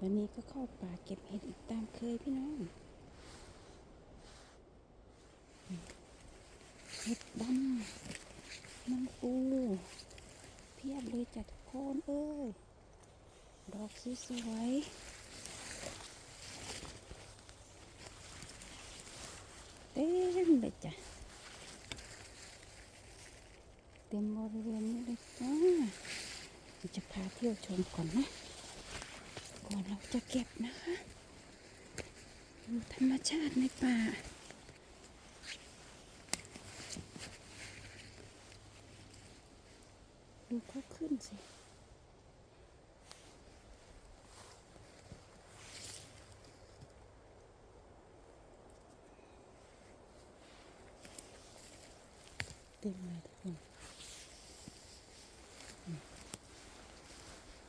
วันนี้ก็เข้าป่าเก็บเห็ดอีกตามเคยพี่น้องเห็ดดำมันปูเพียบเลยจัดโคนเอ้ย ดอกสวยๆเต็มเลยจ้ะ เต็มบริเวณนี้เลยจ้าเดี๋ยจะพาเที่ยวชมก่อนนะ ก่อนเราจะเก็บนะคะดูธรรมชาติในป่าดูเขาขึ้นสิเต็มเลยทุกคนอืม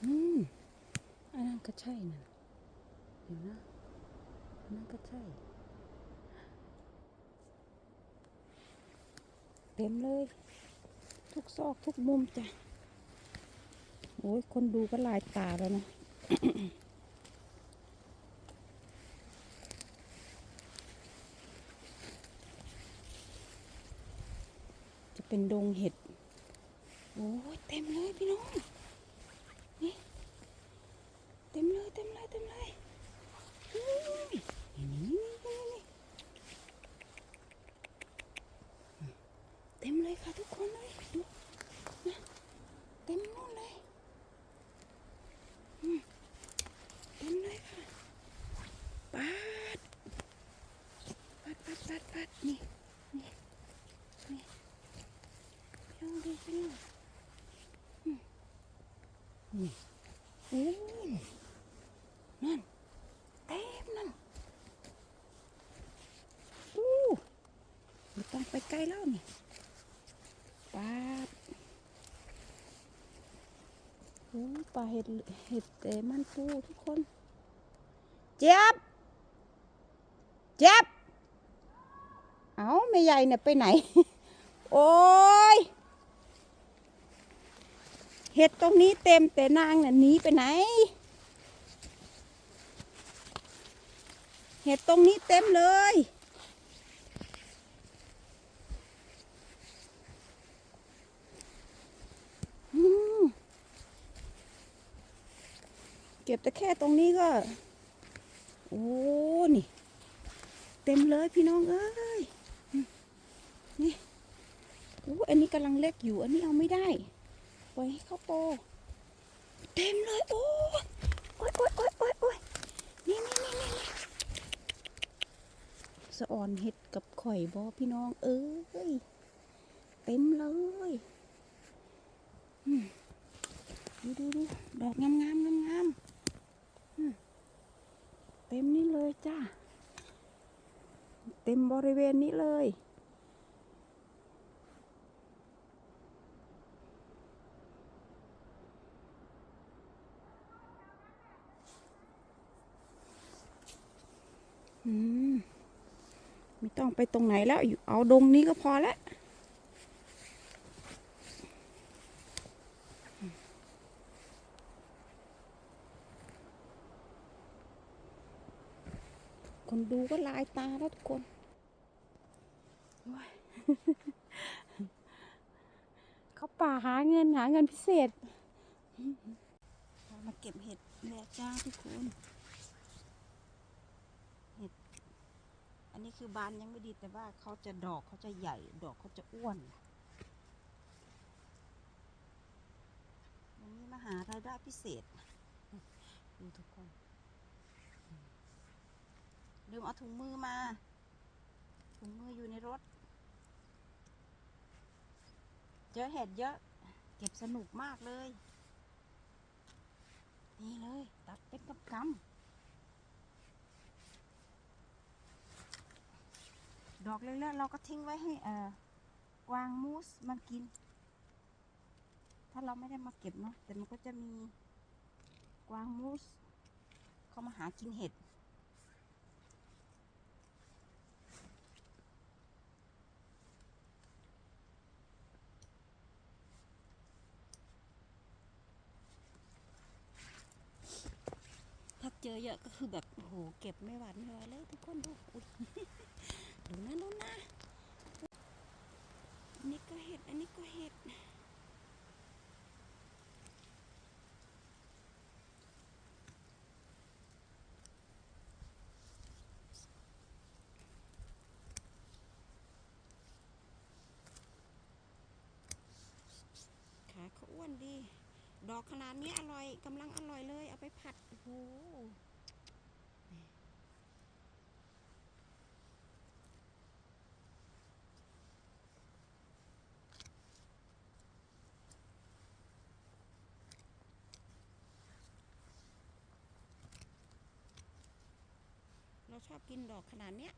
อืมอั นก็ใช่นะเดี๋ยวนะนนั้นก็ใช่ เต็มเลย ทุกซอกทุกมุมจ้ะ โอ้ยคนดูก็ลายตาแล้วนะจะเป็นดงเห็ด โอ้ยเต็มเลยพี่น้อง นี่ เต็มเลย เต็มเลย เต็มเลยอุ้ยนี่นี่นี่นี่นี่เต็มเลยค่ะทุกคนเลยดูนะเต็มนู่นเลยอืมเต็มเลยค่ะปาดปัดปัดปัดปัดนี่นี่นี่พี่ น้องดูพี่น้องอืมนี่โอ้ยนั่นเต็มนั่นอู้ไม่ต้องไปไกลแล้วนี่ปลาโอ้ปลาเห็ดเห็ดแต่มันปูทุกคน เจ็บ เจ็บ เอาไม่ใหญ่เนี่ยไปไหน โอ้ย เห็ดตรงนี้เต็มแต่นางน่ะหนีไปไหน เห็ดตรงนี้เต็มเลย เก็บแต่แค่ตรงนี้ก็ โอ้นี่ เต็มเลยพี่น้องเอ้ย นี่โอ้อันนี้กำลังเล็กอยู่ อันนี้เอาไม่ได้ อยให้เขาโตเต็มเลยโอ้ยโอ้ยโอ้ยโอ้ยโอ้ยโอ้ยนี่นี่นี่นี่นี่สะอ่อนเห็ดกับข่อยบอพี่น้อง เอ้ยเต็มเลยดูดูดูดอกงามงามงามงามเต็มนี่เลยจ้าเต็มบริเวณนี้เลย อืม ไม่ต้องไปตรงไหนแล้วอยู่เอาดงนี้ก็พอแล้วคนดูก็ลายตาแล้วทุกคนโอ้ยเขาป่าหาเงินหาเงินพิเศษเรามาเก็บเห็ดแหละจ้าทุกคน เห็ด อั นนี้คือบานยังไม่ดีแต่ว่าเขาจะดอกเขาจะใหญ่ ดอกเขาจะอ้วนวันนี้มาหารายได้พิเศษ ดูทุกคน ลืมเอาถุงมือมา ถุงมืออยู่ในรถ เจอเห็ดเยอะ เก็บสนุกมากเลย นี่เลย ตัดเป็นกำกำ ดอกเล็กๆเราก็ทิ้งไว้ให้เอ่อกวางมูสมันกิน ถ้าเราไม่ได้มาเก็บเนาะแต่มันก็จะมีกวางมูสเขามาหากินเห็ดถ้าเจอเยอะก็คือแบบโอ้โหเก็บไม่หวาดไม่ไหวเลยทุกคนดูอุ๊ย ดูนะดูนะอันนี้ก็เห็ด อันนี้ก็เห็ด ขาเขาอ้วนดี ดอกขนาดนี้อร่อยกำลังอร่อยเลย เอาไปผัด โอ้โห ชอบกินดอกขนาดเนี้ย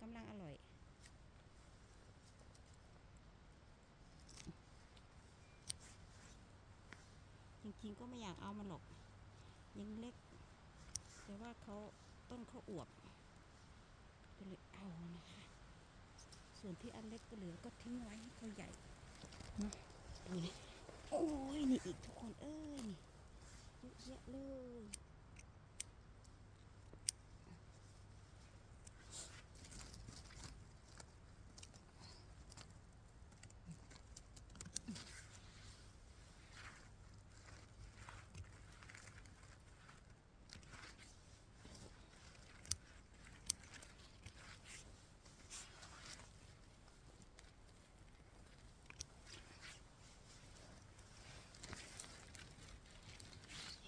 กำลังอร่อย จริงๆก็ไม่อยากเอามันหรอก ยังเล็ก แต่ว่าเขาต้นเขาอวบก็เลยเอานะคะ ส่วนที่อันเล็กก็เหลือก็ทิ้งไว้ให้เขาใหญ่นะดูนี่โอ้ยนี่อีกทุกคนเอ้ยนี่เยอะแยะเลย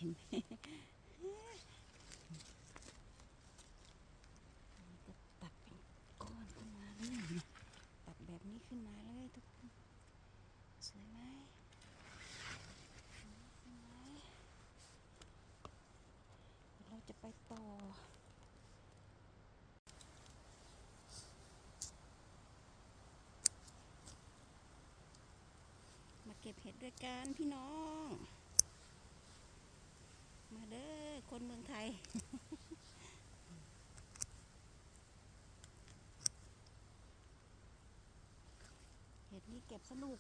เห็นไหมก็ตัดเป็นก้อนขึ้นมาเลยนะตัดแบบนี้ขึ้นมาเลยทุกคนสวยไหมสวยไหมเราจะไปต่อมาเก็บเห็ดด้วยกันพี่น้อง เด้อคนเมืองไทย เห็ดนี้เก็บสนุก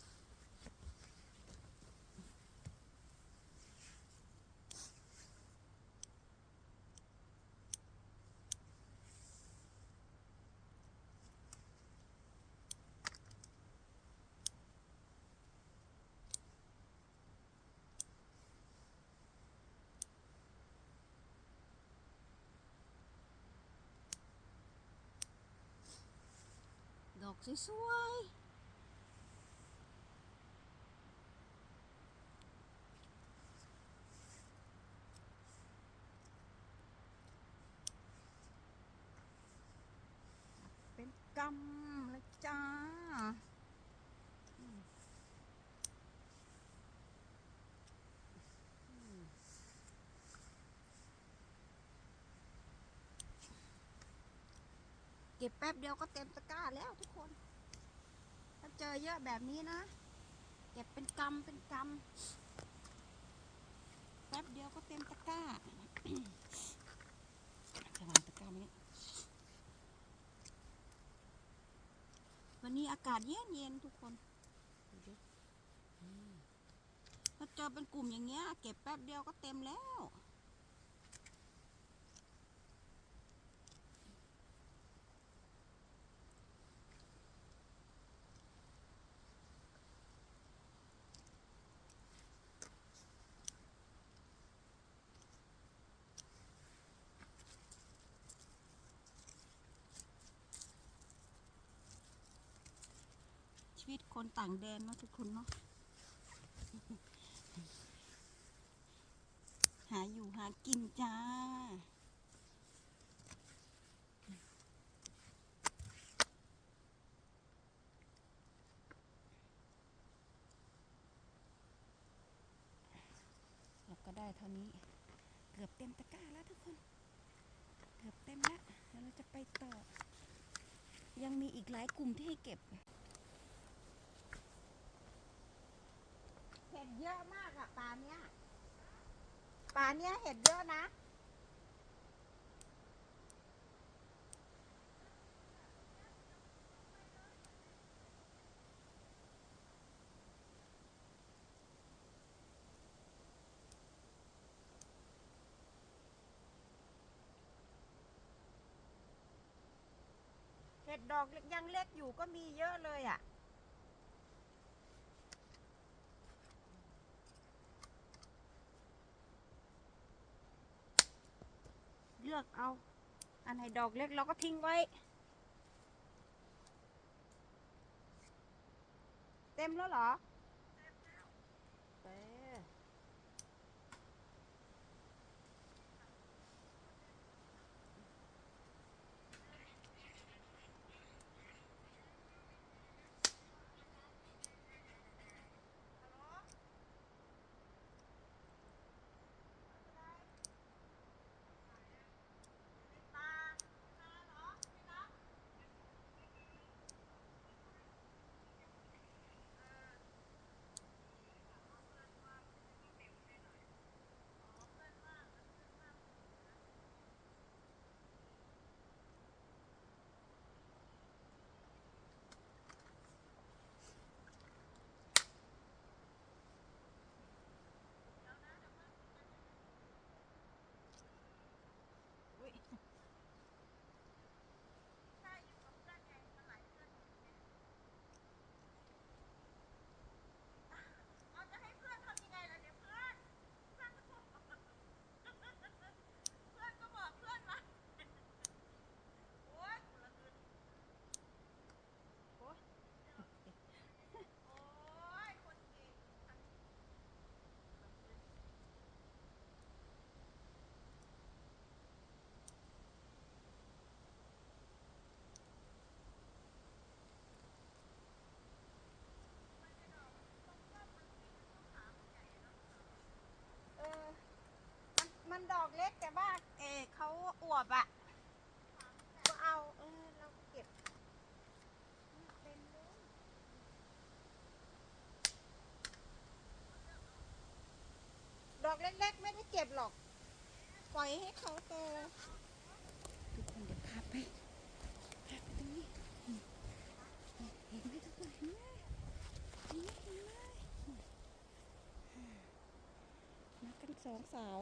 อกสวยๆเป็นกำเลยจ้าอืมอืม เก็บแป๊บเดียวก็เต็มตะกร้าแล้วทุกคน ถ้าเจอเยอะแบบนี้นะ เก็บเป็นกำเป็นกำแป๊บเดียวก็เต็มตะกร้าจะวางตะกร้าไหมเนี่ยวันนี้อากาศเย็นเย็นๆทุกคนถ้าเจอเป็นกลุ่มอย่างเงี้ย เก็บแป๊บเดียวก็เต็มแล้ว วิตคนต่างแดนเนาะทุกคนเนาะหาอยู่หากินจ้า เราก็ได้เท่านี้ เกือบเต็มตะกร้าแล้วทุกคน เกือบเต็มแล้วแล้วเราจะไปต่อ ยังมีอีกหลายกลุ่มที่ให้เก็บ เยอะมากอะปลาเนี้ยปลาเนี้ยเห็ดเยอะนะเห็ดดอกยังเล็กอยู่ก็มีเยอะเลยอะ่ะ ลือกเอา อันไหนดอกเล็กเราก็ทิ้งไว้ เต็มแล้วเหรอ เต็มแล้ว เอาจะให้เพื่อนทำยังไงล่ะเนี่ยเพื่อน เพื่อนก็บอกเพื่อนก็บอกเพื่อนมาโอ๊ยคนละคืนโอ๊ยโอ๊ยคนเก่งเออมันมัน ดอกเล็กแต่ว่าเออเขาอวบอะ ก็เอาเออเราเก็บเต็มเลยดอกเล็กๆ ไม่ได้เก็บหรอก ปล่อยให้เขาโตทุกคนเดี๋ยวพาไปพาไปตรงนี้อืมเห็นไหมทุกคนเห็นไหมเห็นไหมเห็นไหมมากันสองสาว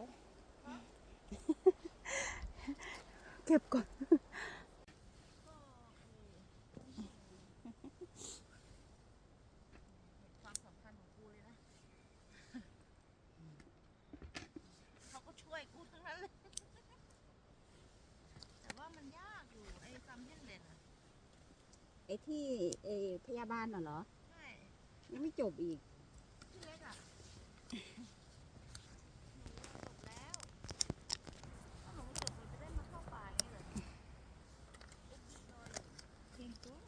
เก็บก่อนความสำคัญของกูเลยนะ เขาก็ช่วยกูทั้งนั้นเลย แต่ว่ามันยากอยู่ ไอ้ซัมเฮนเลนอะไอ้ที่ไอ้พยาบาลน่ะเหรอ ใช่ ยังไม่จบอีก ที่เล็กอะจบแล้วถ้าหนูจบหนูจะได้มาเข้าป่าอย่างนี้เหรอเอ็กซ์นอย เพียงตัว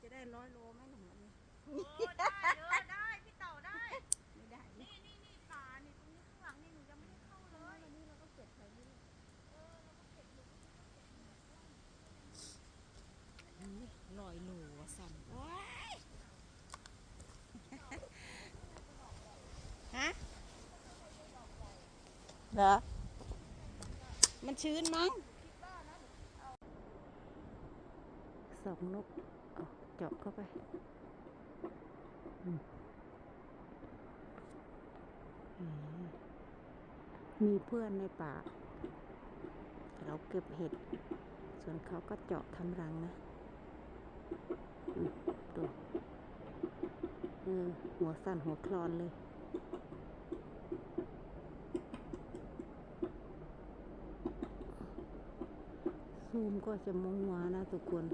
จะได้ ร้อยโลไหมหนุ่มวันนี้โอ้ได้เยอะได้พี่เต่าได้ ไม่ได้นี่นี่นี่ป่านี่ตรงนี้ข้างหลังนี่หนูยังไม่ได้เข้าเลยวันนี้เราก็เก็บไปเรื่อยเออเราก็เก็บอยู่นี่ลอยโลว่ะสั่นว้ายฮะเหรอมันชื้นมั้งสองนก เอาเจาะเข้าไปอืมอืมมีเพื่อนในป่า เราเก็บเห็ด ส่วนเขาก็เจาะทำรังนะอืมดูเออหัวสั่นหัวคลอนเลยซูมก็จะมองหัวนะทุกคน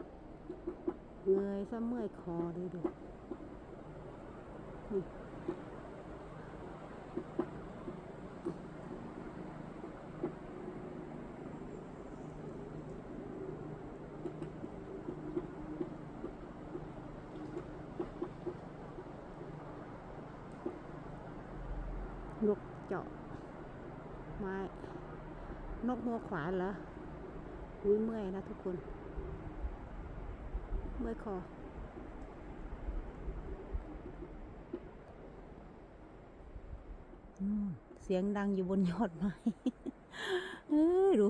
เงยซะเมื่อยคอเลยดูนกเจาะไม้นกหัวขวานเหรออุ้ยเมื่อยนะทุกคน เมื่อยคอเสียงดังอยู่บนยอดไม้เออดู